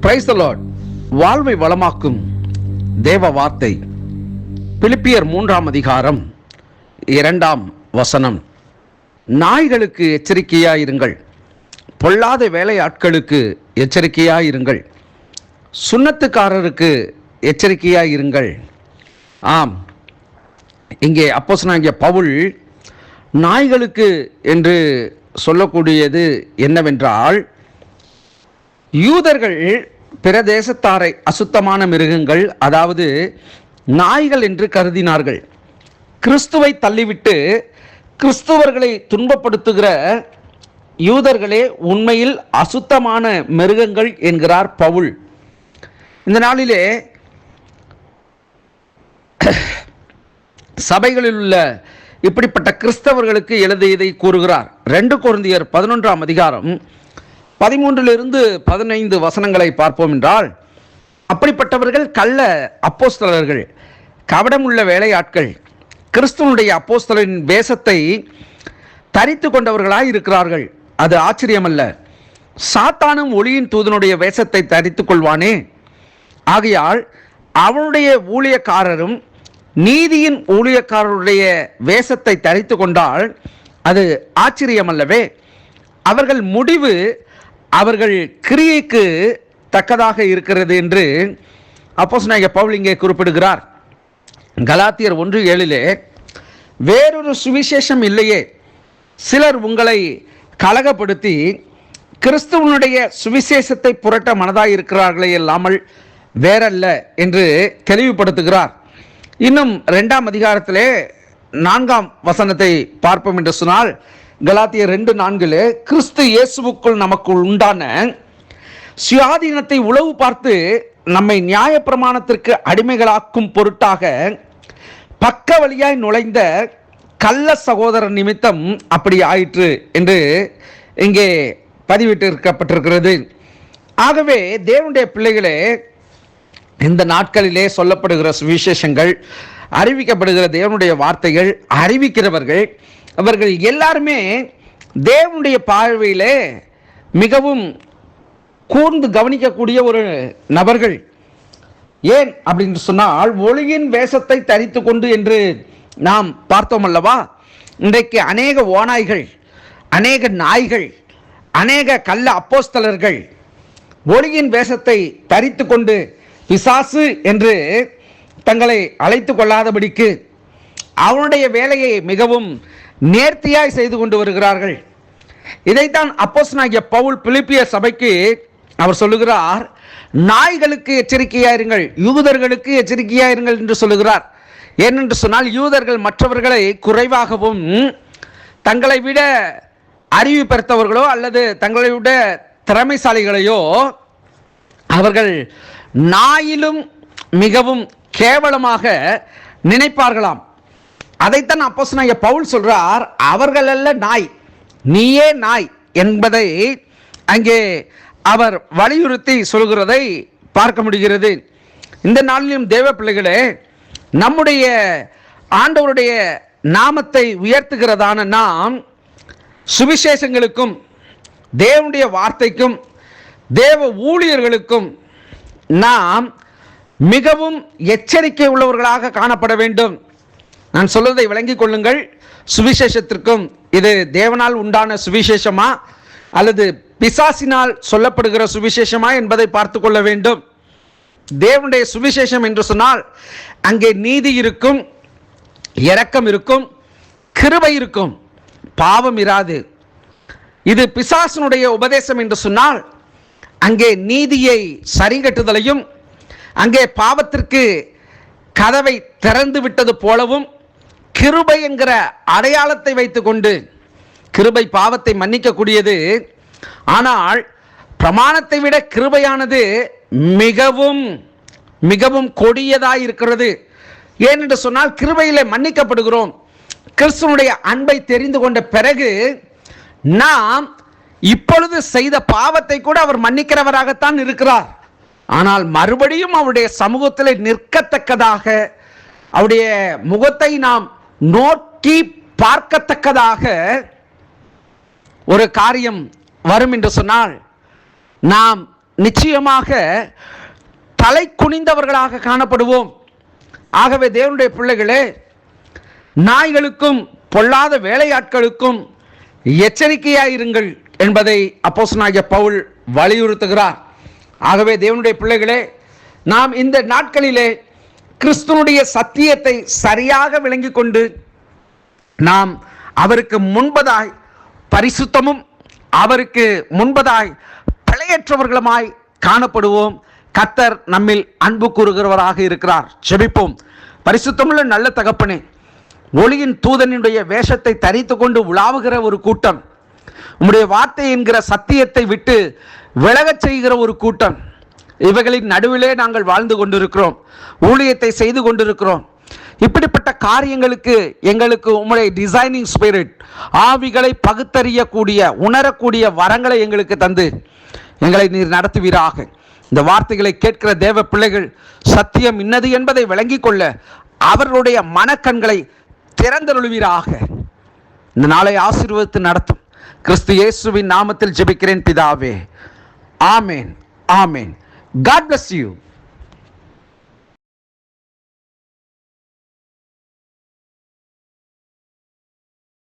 Price Lord வாழ்வை வளமாக்கும் தேவ வார்த்தை. பிலிப்பியர் மூன்றாம் அதிகாரம் இரண்டாம் வசனம். நாய்களுக்கு எச்சரிக்கையாயிருங்கள். பொல்லாத வேலையாட்களுக்கு எச்சரிக்கையாயிருங்கள். சுண்ணத்துக்காரருக்கு எச்சரிக்கையாயிருங்கள். ஆம். இங்கே அப்போசனாகிய பவுல் நாய்களுக்கு என்று சொல்லக்கூடியது என்னவென்றால் யூதர்கள் பிற தேசத்தாரை அசுத்தமான மிருகங்கள் அதாவது நாய்கள் என்று கருதினார்கள். கிறிஸ்துவை தள்ளிவிட்டு கிறிஸ்துவர்களை துன்பப்படுத்துகிற யூதர்களே உண்மையில் அசுத்தமான மிருகங்கள் என்கிறார் பவுல். இந்த நாளிலே சபைகளில் உள்ள இப்படிப்பட்ட கிறிஸ்தவர்களுக்கு எழுதியதை கூறுகிறார். ரெண்டு குழந்தையர் பதினொன்றாம் அதிகாரம் பதிமூன்றிலிருந்து பதினைந்து வசனங்களை பார்ப்போம் என்றால் அப்படிப்பட்டவர்கள் கள்ள அப்போஸ்தலர்கள் கவடமுள்ள வேலையாட்கள் கிறிஸ்துவனுடைய அப்போஸ்தலரின் வேஷத்தை தரித்து கொண்டவர்களாய் இருக்கிறார்கள். அது ஆச்சரியமல்ல. சாத்தானும் ஒளியின் தூதனுடைய வேஷத்தை தரித்து கொள்வானே. ஆகையால் அவனுடைய ஊழியக்காரரும் நீதியின் ஊழியக்காரருடைய வேஷத்தை தரித்து கொண்டால் அது ஆச்சரியமல்லவே. அவர்கள் முடிவு அவர்கள் கிரியைக்கு தக்கதாக இருக்கிறது என்று அப்போஸ் பவுல் இங்கே குறிப்பிடுகிறார். கலாத்தியர் ஒன்று ஏழிலே வேறொரு சுவிசேஷம் இல்லையே. சிலர் உங்களை கலகப்படுத்தி கிறிஸ்துவனுடைய சுவிசேஷத்தை புரட்ட மனதாக இருக்கிறார்களே இல்லாமல் வேறல்ல என்று தெளிவுபடுத்துகிறார். இன்னும் ரெண்டாம் அதிகாரத்திலே நான்காம் வசனத்தை பார்ப்போம் என்று சொன்னால் கலாத்திய ரெண்டு நான்கில் கிறிஸ்து இயேசுவுக்குள் நமக்குள் உண்டான சுயாதீனத்தை உளவு பார்த்து நம்மை நியாயப்பிரமாணத்திற்கு அடிமைகளாக்கும் பொருட்டாக பக்க வழியாய் நுழைந்த கள்ள சகோதரர் நிமித்தம் அப்படி ஆயிற்று என்று இங்கே பதிவிட்டிருக்கப்பட்டிருக்கிறது. ஆகவே தேவனுடைய பிள்ளைகளே இந்த நாட்களிலே சொல்லப்படுகிற சுவிசேஷங்கள் அறிவிக்கப்படுகிற தேவனுடைய வார்த்தைகள் அறிவிக்கிறவர்கள் அவர்கள் எல்லாருமே தேவனுடைய பார்வையிலே மிகவும் கூர்ந்து கவனிக்கக்கூடிய ஒரு நபர்கள். ஏன் அப்படின்னு சொன்னால் ஒளியின் வேஷத்தை தரித்து கொண்டு என்று நாம் பார்த்தோம் அல்லவா? இன்றைக்கு அநேக ஓநாய்கள் அநேக நாய்கள் அநேக கள்ள அப்போஸ்தலர்கள் ஒளியின் வேஷத்தை தரித்து கொண்டு பிசாசு என்று தங்களை அழைத்து கொள்ளாதபடிக்கு அவனுடைய வேலையை மிகவும் நேர்த்தியாய் செய்து கொண்டு வருகிறார்கள். இதைத்தான் அப்போஸ்தலனாகிய பவுல் பிலிப்பிய சபைக்கு அவர் சொல்லுகிறார். நாய்களுக்கு எச்சரிக்கையாயிருங்கள் யூதர்களுக்கு எச்சரிக்கையாயிருங்கள் என்று சொல்லுகிறார். ஏனென்று சொன்னால் யூதர்கள் மற்றவர்களை குறைவாகவும் தங்களை விட அறிவு பெருத்தவர்களோ அல்லது தங்களை விட திறமைசாலிகளையோ அவர்கள் நாயிலும் மிகவும் கேவலமாக நினைப்பார்களாம். அதைத்தான் அப்போஸ்தலனாகிய பவுல் சொல்றார் அவர்கள் அல்ல நாய் நீயே நாய் என்பதை அங்கே அவர் வலியுறுத்தி சொல்கிறதை பார்க்க முடிகிறது. இந்த நாளிலும் தேவ பிள்ளைகளே நம்முடைய ஆண்டவருடைய நாமத்தை உயர்த்துகிறதான நாம் சுவிசேஷங்களுக்கும் தேவனுடைய வார்த்தைக்கும் தேவ ஊழியர்களுக்கும் நாம் மிகவும் எச்சரிக்கை உள்ளவர்களாக காணப்பட வேண்டும். நான் சொல்வதை விளங்கிக் கொள்ளுங்கள். சுவிசேஷத்திற்கும் இது தேவனால் உண்டான சுவிசேஷமா? அல்லது பிசாசினால் சொல்லப்படுகிற சுவிசேஷமா என்பதை பார்த்து கொள்ள வேண்டும். தேவனுடைய சுவிசேஷம் என்று சொன்னால் அங்கே நீதி இருக்கும் இரக்கம் இருக்கும் கிருபை இருக்கும் பாவம் இராது. இது பிசாசனுடைய உபதேசம் என்று சொன்னால் அங்கே நீதியை சரிகட்டுதலையும் அங்கே பாவத்திற்கு கதவை திறந்து விட்டது போலவும் கிருபை என்கிற அடையாளத்தை வைத்துக்கொண்டு கிருபை பாவத்தை மன்னிக்கக்கூடியது. ஆனால் பிரமாணத்தை விட கிருபையானது மிகவும் மிகவும் கொடியதாக இருக்கிறது. ஏனென்று சொன்னால் கிருபையில் மன்னிக்கப்படுகிறோம். கிறிஸ்துவனுடைய அன்பை தெரிந்து கொண்ட பிறகு நாம் இப்பொழுது செய்த பாவத்தை கூட அவர் மன்னிக்கிறவராகத்தான் இருக்கிறார். ஆனால் மறுபடியும் அவருடைய சமூகத்தில் நிற்கத்தக்கதாக அவருடைய முகத்தை நாம் நோக்கி பார்க்கத்தக்கதாக ஒரு காரியம் வரும் என்று சொன்னால் நாம் நிச்சயமாக தலை குனிந்தவர்களாக காணப்படுவோம். ஆகவே தேவனுடைய பிள்ளைகளே நாய்களுக்கும் பொல்லாத வேலையாட்களுக்கும் எச்சரிக்கையாயிருங்கள் என்பதை அப்போசனாகிய பவுல் வலியுறுத்துகிறார். ஆகவே தேவனுடைய பிள்ளைகளே நாம் இந்த நாட்களிலே கிறிஸ்துனுடைய சத்தியத்தை சரியாக விளங்கிக் கொண்டு நாம் அவருக்கு முன்பதாய் பரிசுத்தமும் அவருக்கு முன்பதாய் பிழையற்றவர்களுமாய் காணப்படுவோம். கத்தர் நம்மில் அன்பு கூறுகிறவராக இருக்கிறார். செபிப்போம் பரிசுத்தமுள்ள நல்ல தகப்பனே ஒளியின் தூதனுடைய வேஷத்தை தரித்து கொண்டு உலாவுகிற ஒரு கூட்டம் உம்முடைய வார்த்தை என்கிற சத்தியத்தை விட்டு விலகச் செய்கிற ஒரு கூட்டம் இவைகளின் நடுவிலே நாங்கள் வாழ்ந்து கொண்டிருக்கிறோம். ஊழியத்தை செய்து கொண்டிருக்கிறோம். இப்படிப்பட்ட காரியங்களுக்கு எங்களுக்கு உங்களுடைய டிசைனிங் ஸ்பிரிட் ஆவிகளை பகுத்தறியக்கூடிய உணரக்கூடிய வரங்களை எங்களுக்கு தந்து எங்களை நீர் நடத்துவீராக. இந்த வார்த்தைகளை கேட்கிற தேவ பிள்ளைகள் சத்தியம் இன்னது என்பதை விளங்கிக் கொள்ள அவர்களுடைய மனக்கண்களை திறந்தருளுவீராக. இந்த நாளை ஆசீர்வதித்து நடத்தும். கிறிஸ்து இயேசுவின் நாமத்தில் ஜெபிக்கிறேன் பிதாவே. ஆமேன் ஆமேன். God bless you.